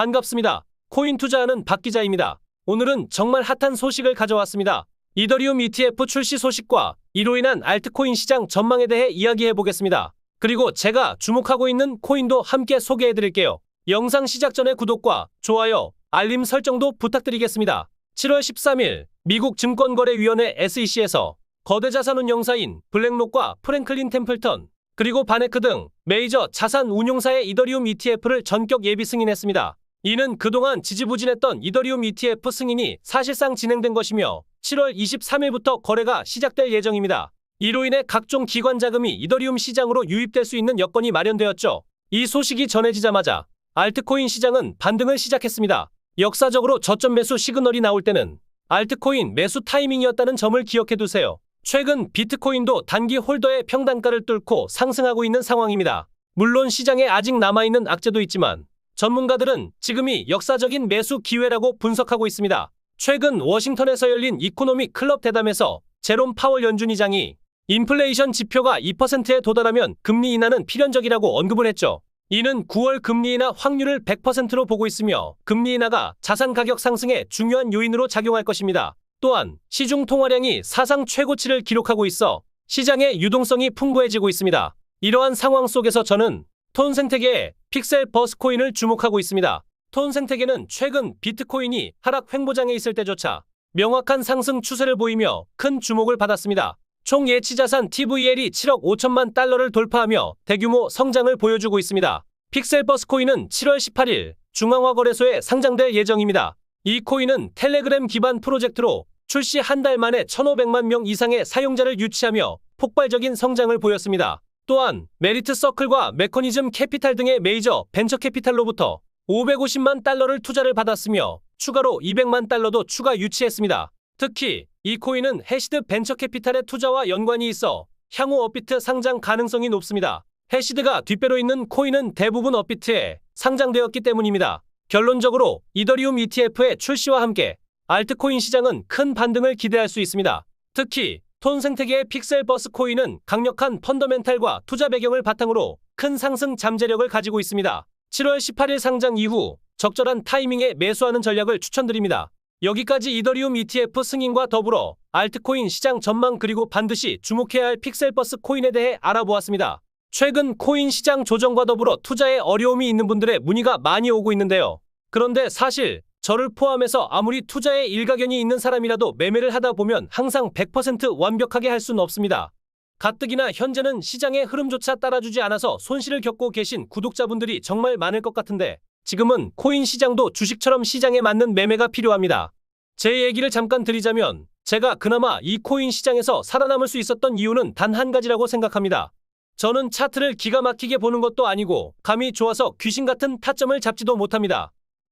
반갑습니다. 코인 투자하는 박 기자입니다. 오늘은 정말 핫한 소식을 가져왔습니다. 이더리움 ETF 출시 소식과 이로 인한 알트코인 시장 전망에 대해 이야기해 보겠습니다. 그리고 제가 주목하고 있는 코인도 함께 소개해 드릴게요. 영상 시작 전에 구독과 좋아요, 알림 설정도 부탁드리겠습니다. 7월 13일 미국 증권거래위원회 SEC에서 거대 자산 운용사인 블랙록과 프랭클린 템플턴 그리고 바네크 등 메이저 자산 운용사의 이더리움 ETF를 전격 예비 승인했습니다. 이는 그동안 지지부진했던 이더리움 ETF 승인이 사실상 진행된 것이며 7월 23일부터 거래가 시작될 예정입니다. 이로 인해 각종 기관 자금이 이더리움 시장으로 유입될 수 있는 여건이 마련되었죠. 이 소식이 전해지자마자 알트코인 시장은 반등을 시작했습니다. 역사적으로 저점 매수 시그널이 나올 때는 알트코인 매수 타이밍이었다는 점을 기억해 두세요. 최근 비트코인도 단기 홀더의 평단가를 뚫고 상승하고 있는 상황입니다. 물론 시장에 아직 남아있는 악재도 있지만 전문가들은 지금이 역사적인 매수 기회라고 분석하고 있습니다. 최근 워싱턴에서 열린 이코노미 클럽 대담에서 제롬 파월 연준의장이 인플레이션 지표가 2%에 도달하면 금리 인하는 필연적이라고 언급을 했죠. 이는 9월 금리 인하 확률을 100%로 보고 있으며 금리 인하가 자산 가격 상승의 중요한 요인으로 작용할 것입니다. 또한 시중 통화량이 사상 최고치를 기록하고 있어 시장의 유동성이 풍부해지고 있습니다. 이러한 상황 속에서 저는 톤 생태계의 픽셀 버스코인을 주목하고 있습니다. 톤 생태계는 최근 비트코인이 하락 횡보장에 있을 때조차 명확한 상승 추세를 보이며 큰 주목을 받았습니다. 총 예치 자산 TVL이 7억 5천만 달러를 돌파하며 대규모 성장을 보여주고 있습니다. 픽셀 버스코인은 7월 18일 중앙화 거래소에 상장될 예정입니다. 이 코인은 텔레그램 기반 프로젝트로 출시 한 달 만에 1,500만 명 이상의 사용자를 유치하며 폭발적인 성장을 보였습니다. 또한 메리트 서클과 메커니즘 캐피탈 등의 메이저 벤처 캐피탈로부터 550만 달러를 투자를 받았으며 추가로 200만 달러도 추가 유치했습니다. 특히 이 코인은 해시드 벤처 캐피탈의 투자와 연관이 있어 향후 업비트 상장 가능성이 높습니다. 해시드가 뒷배로 있는 코인은 대부분 업비트에 상장되었기 때문입니다. 결론적으로 이더리움 ETF의 출시와 함께 알트코인 시장은 큰 반등을 기대할 수 있습니다. 특히 톤 생태계의 픽셀 버스 코인은 강력한 펀더멘탈과 투자 배경을 바탕으로 큰 상승 잠재력을 가지고 있습니다. 7월 18일 상장 이후 적절한 타이밍에 매수하는 전략을 추천드립니다. 여기까지 이더리움 ETF 승인과 더불어 알트코인 시장 전망 그리고 반드시 주목해야 할 픽셀버스 코인에 대해 알아보았습니다. 최근 코인 시장 조정과 더불어 투자에 어려움이 있는 분들의 문의가 많이 오고 있는데요. 그런데 사실 저를 포함해서 아무리 투자에 일가견이 있는 사람이라도 매매를 하다 보면 항상 100% 완벽하게 할 수는 없습니다. 가뜩이나 현재는 시장의 흐름조차 따라주지 않아서 손실을 겪고 계신 구독자분들이 정말 많을 것 같은데 지금은 코인 시장도 주식처럼 시장에 맞는 매매가 필요합니다. 제 얘기를 잠깐 드리자면 제가 그나마 이 코인 시장에서 살아남을 수 있었던 이유는 단 한 가지라고 생각합니다. 저는 차트를 기가 막히게 보는 것도 아니고 감이 좋아서 귀신 같은 타점을 잡지도 못합니다.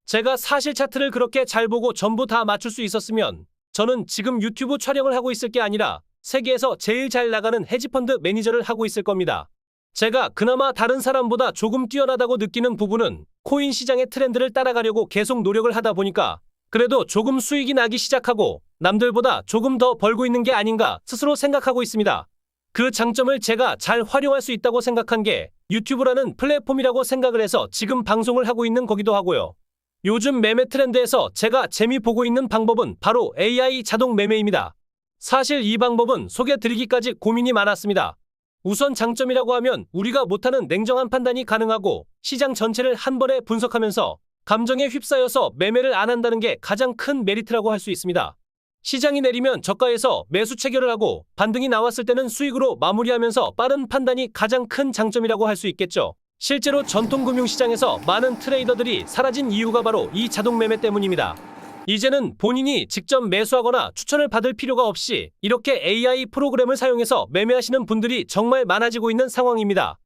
제가 사실 차트를 그렇게 잘 보고 전부 다 맞출 수 있었으면 저는 지금 유튜브 촬영을 하고 있을 게 아니라 세계에서 제일 잘 나가는 헤지펀드 매니저를 하고 있을 겁니다. 제가 그나마 다른 사람보다 조금 뛰어나다고 느끼는 부분은 코인 시장의 트렌드를 따라가려고 계속 노력을 하다 보니까 그래도 조금 수익이 나기 시작하고 남들보다 조금 더 벌고 있는 게 아닌가 스스로 생각하고 있습니다. 그 장점을 제가 잘 활용할 수 있다고 생각한 게 유튜브라는 플랫폼이라고 생각을 해서 지금 방송을 하고 있는 거기도 하고요. 요즘 매매 트렌드에서 제가 재미 보고 있는 방법은 바로 AI 자동 매매입니다. 사실 이 방법은 소개드리기까지 고민이 많았습니다. 우선 장점이라고 하면 우리가 못하는 냉정한 판단이 가능하고 시장 전체를 한 번에 분석하면서 감정에 휩싸여서 매매를 안 한다는 게 가장 큰 메리트라고 할 수 있습니다. 시장이 내리면 저가에서 매수 체결을 하고 반등이 나왔을 때는 수익으로 마무리하면서 빠른 판단이 가장 큰 장점이라고 할 수 있겠죠. 실제로 전통 금융시장에서 많은 트레이더들이 사라진 이유가 바로 이 자동 매매 때문입니다. 이제는 본인이 직접 매수하거나 추천을 받을 필요가 없이 이렇게 AI 프로그램을 사용해서 매매하시는 분들이 정말 많아지고 있는 상황입니다.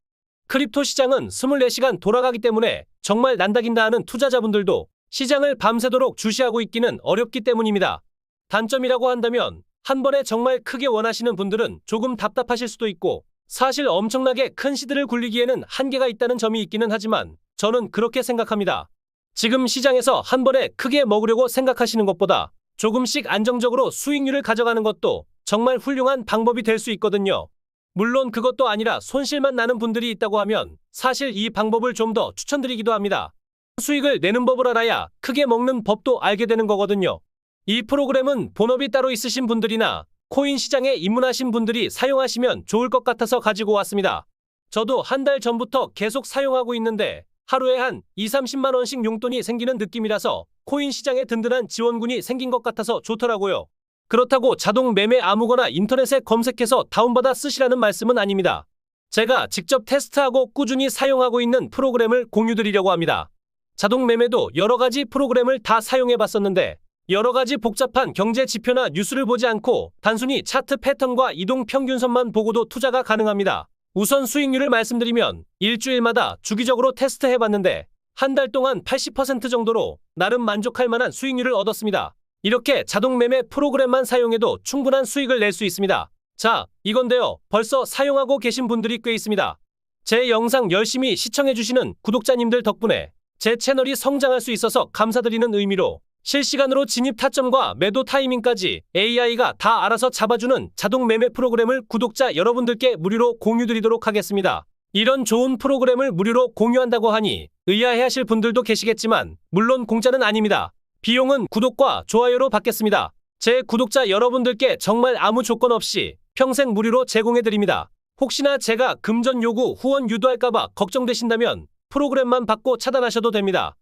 크립토 시장은 24시간 돌아가기 때문에 정말 난다긴다 하는 투자자분들도 시장을 밤새도록 주시하고 있기는 어렵기 때문입니다. 단점이라고 한다면 한 번에 정말 크게 원하시는 분들은 조금 답답하실 수도 있고 사실 엄청나게 큰 시드를 굴리기에는 한계가 있다는 점이 있기는 하지만 저는 그렇게 생각합니다. 지금 시장에서 한 번에 크게 먹으려고 생각하시는 것보다 조금씩 안정적으로 수익률을 가져가는 것도 정말 훌륭한 방법이 될 수 있거든요. 물론 그것도 아니라 손실만 나는 분들이 있다고 하면 사실 이 방법을 좀 더 추천드리기도 합니다. 수익을 내는 법을 알아야 크게 먹는 법도 알게 되는 거거든요. 이 프로그램은 본업이 따로 있으신 분들이나 코인 시장에 입문하신 분들이 사용하시면 좋을 것 같아서 가지고 왔습니다. 저도 한 달 전부터 계속 사용하고 있는데 하루에 한 2, 30만 원씩 용돈이 생기는 느낌이라서 코인 시장에 든든한 지원군이 생긴 것 같아서 좋더라고요. 그렇다고 자동 매매 아무거나 인터넷에 검색해서 다운받아 쓰시라는 말씀은 아닙니다. 제가 직접 테스트하고 꾸준히 사용하고 있는 프로그램을 공유드리려고 합니다. 자동 매매도 여러 가지 프로그램을 다 사용해 봤었는데 여러 가지 복잡한 경제 지표나 뉴스를 보지 않고 단순히 차트 패턴과 이동 평균선만 보고도 투자가 가능합니다. 우선 수익률을 말씀드리면 일주일마다 주기적으로 테스트해 봤는데 한 달 동안 80% 정도로 나름 만족할 만한 수익률을 얻었습니다. 이렇게 자동 매매 프로그램만 사용해도 충분한 수익을 낼 수 있습니다. 자, 이건데요. 벌써 사용하고 계신 분들이 꽤 있습니다. 제 영상 열심히 시청해주시는 구독자님들 덕분에 제 채널이 성장할 수 있어서 감사드리는 의미로 실시간으로 진입 타점과 매도 타이밍까지 AI가 다 알아서 잡아주는 자동 매매 프로그램을 구독자 여러분들께 무료로 공유드리도록 하겠습니다. 이런 좋은 프로그램을 무료로 공유한다고 하니 의아해 하실 분들도 계시겠지만 물론 공짜는 아닙니다. 비용은 구독과 좋아요로 받겠습니다. 제 구독자 여러분들께 정말 아무 조건 없이 평생 무료로 제공해드립니다. 혹시나 제가 금전 요구 후원 유도할까봐 걱정되신다면 프로그램만 받고 차단하셔도 됩니다.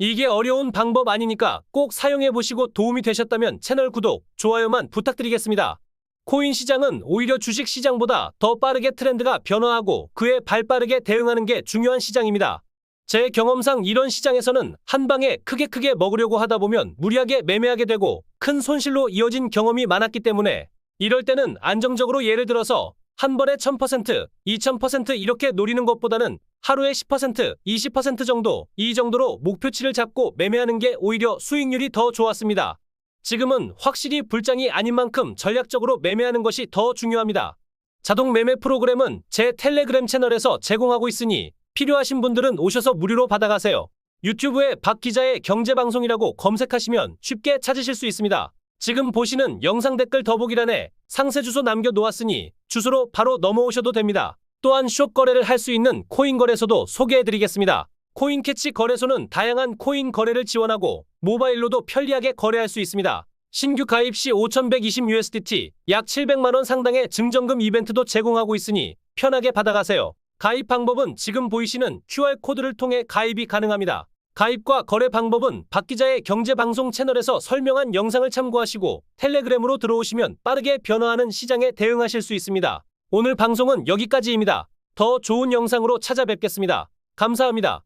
이게 어려운 방법 아니니까 꼭 사용해보시고 도움이 되셨다면 채널 구독, 좋아요만 부탁드리겠습니다. 코인 시장은 오히려 주식 시장보다 더 빠르게 트렌드가 변화하고 그에 발빠르게 대응하는 게 중요한 시장입니다. 제 경험상 이런 시장에서는 한 방에 크게 크게 먹으려고 하다 보면 무리하게 매매하게 되고 큰 손실로 이어진 경험이 많았기 때문에 이럴 때는 안정적으로 예를 들어서 한 번에 1000%, 2000% 이렇게 노리는 것보다는 하루에 10%, 20% 정도 이 정도로 목표치를 잡고 매매하는 게 오히려 수익률이 더 좋았습니다. 지금은 확실히 불장이 아닌 만큼 전략적으로 매매하는 것이 더 중요합니다. 자동 매매 프로그램은 제 텔레그램 채널에서 제공하고 있으니 필요하신 분들은 오셔서 무료로 받아가세요. 유튜브에 박 기자의 경제방송이라고 검색하시면 쉽게 찾으실 수 있습니다. 지금 보시는 영상 댓글 더보기란에 상세 주소 남겨 놓았으니 주소로 바로 넘어오셔도 됩니다. 또한 숏 거래를 할 수 있는 코인 거래소도 소개해 드리겠습니다. 코인 캐치 거래소는 다양한 코인 거래를 지원하고 모바일로도 편리하게 거래할 수 있습니다. 신규 가입 시 5,120USDT 약 700만 원 상당의 증정금 이벤트도 제공하고 있으니 편하게 받아가세요. 가입 방법은 지금 보이시는 QR코드를 통해 가입이 가능합니다. 가입과 거래 방법은 박 기자의 경제방송 채널에서 설명한 영상을 참고하시고 텔레그램으로 들어오시면 빠르게 변화하는 시장에 대응하실 수 있습니다. 오늘 방송은 여기까지입니다. 더 좋은 영상으로 찾아뵙겠습니다. 감사합니다.